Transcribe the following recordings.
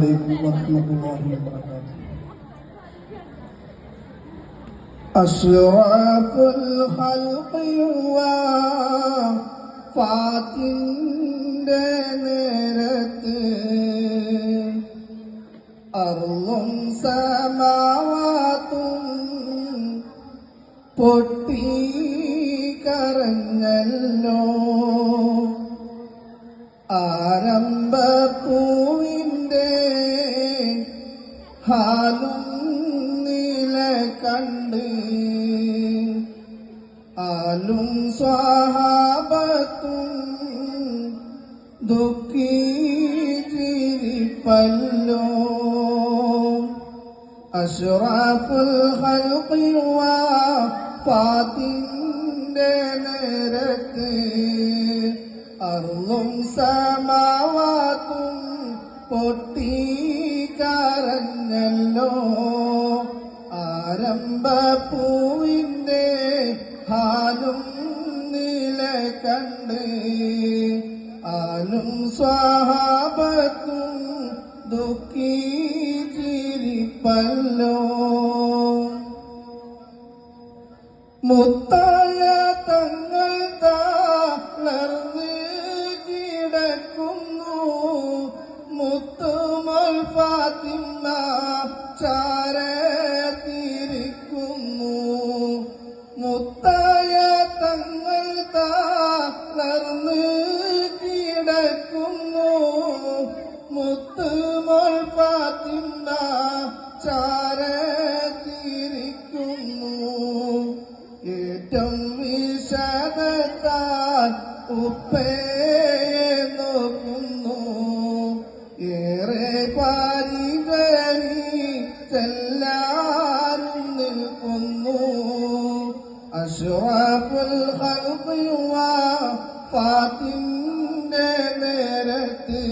عليكم ورحمة الله وبركاته أشراف الخلق ഫാത്തിന്റെ നേരത്ത് അറും സമാവാത്തും പൊട്ടി കറങ്ങല്ലോ ആരംഭപ്പൂ ഹാലും നില കണ്ട് ആലും സ്വാഹാപത്തും ദുഃഖി ജീവിപ്പല്ലോ. അഷ്റാഫുൽ ഖൽഖി ഫാത്തിന്റെ നേരത്ത് അറുളും സമാവാത്തും പൊട്ടി കരഞ്ഞല്ലോ ആരംഭ പൂവിന്റെ ഹാലും നില കണ്ട് ആലും സ്വാഹാപത്തും ദുഃഖി ചിരിപ്പല്ലോ. മുത്തായ മുത്തുമൽ ഫാത്തിമ ചാരത്തിരിക്കുന്നു മുത്തായ തങ്ങൾ താളർന്ന് കിടക്കുന്നു. മുത്തുമൽ ഫാത്തിമ ചാരത്തിരിക്കുന്നു ഏറ്റവും വിശദത്താൽ ഉപ്പയെ അഷ്റഫുൽ ഖൽഖി ഫാത്തിന്റെ നേരത്ത്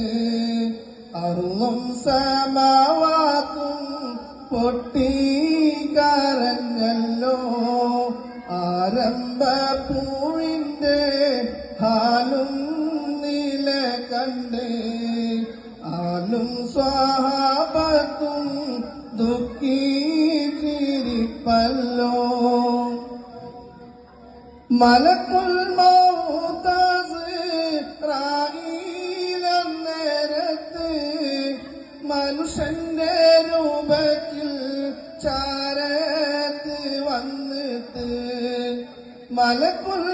അറുളും സമാവാത്തും പൊട്ടി കരഞ്ഞല്ലോ ആരംഭ പൂവിന്റെ ഹാലും നില കണ്ട് ആലും സ്വാഹാപത്തും മലക്കുൽ നേരത്ത് മനുഷ്യന്റെ രൂപത്തിൽ ചാരത്ത് വന്നിട്ട് മലക്കുൽ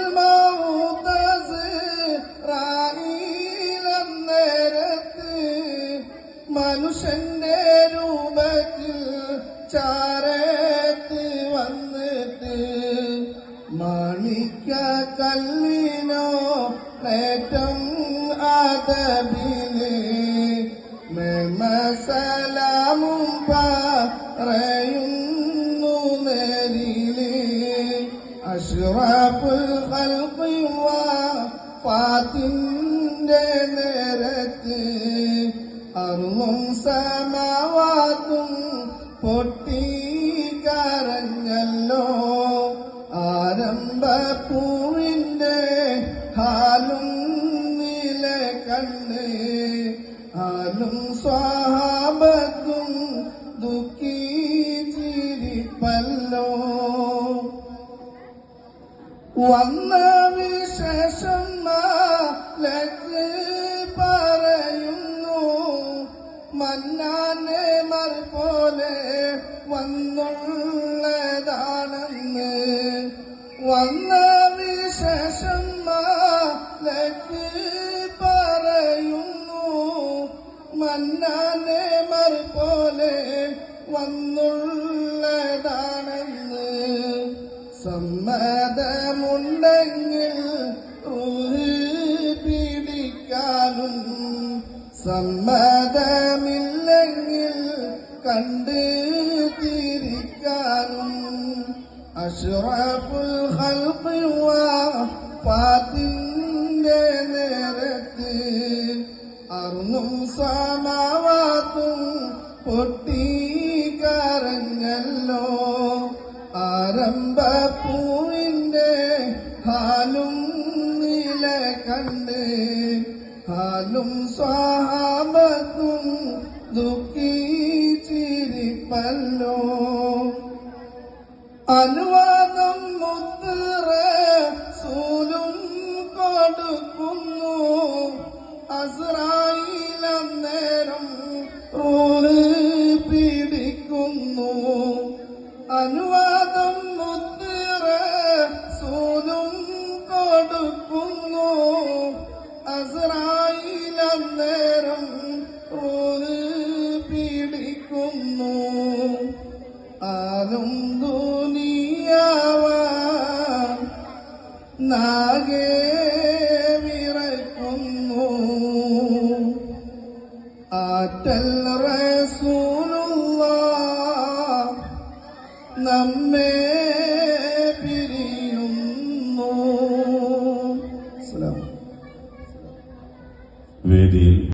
നേരത്ത് മനുഷ്യന്റെ രൂപത്തിൽ ചാരത്ത് വന്നിട്ട് മാണിക്ക കല്ലിനോ ഏറ്റം അതബിന് മെമസലാമും പറയുന്നു നേരിൽ. അഷ്റഫുൽ ഖൽഖി ഫാത്തിന്റെ നേരത്ത്. അറുളും സമാവാത്തും പൊട്ടി കരഞ്ഞല്ലോ. പൂവിന്റെ ഹാലും നില കണ്ണ് ഹാലും സ്വാഹാബത്തും ദുഃഖി ചിരിപ്പല്ലോ. വന്ന വിശേഷം ലക്ക് വന്ന വിശേഷം മാലക്ക് പറയുന്നു മന്നാനെ മറുപോലെ പോലെ വന്നുള്ളതാണെന്ന്. സമ്മതമുണ്ടെങ്കിൽ പിടിക്കാനും സമ്മതമില്ലെങ്കിൽ കണ്ട് തിരിക്കാനും അഷ്റഫുൽ ഖൽഖി ഫാത്തിന്റെ നേരത്ത് അറുന്നും സമാവാത്തും പൊട്ടി കരഞ്ഞല്ലോ ആരംഭ പൂവിന്റെ ഹാലും നില കണ്ട് ഹാലും സ്വാഹാബത്തും ദുഃഖിച്ചിരിപ്പല്ലോ അനുവാദം സൂലും കൊടുക്കുന്നു. അസ്രായിലം നാഗേ വിറക്കുന്നു ആറ്റൽ റസൂലുള്ള നമ്മെ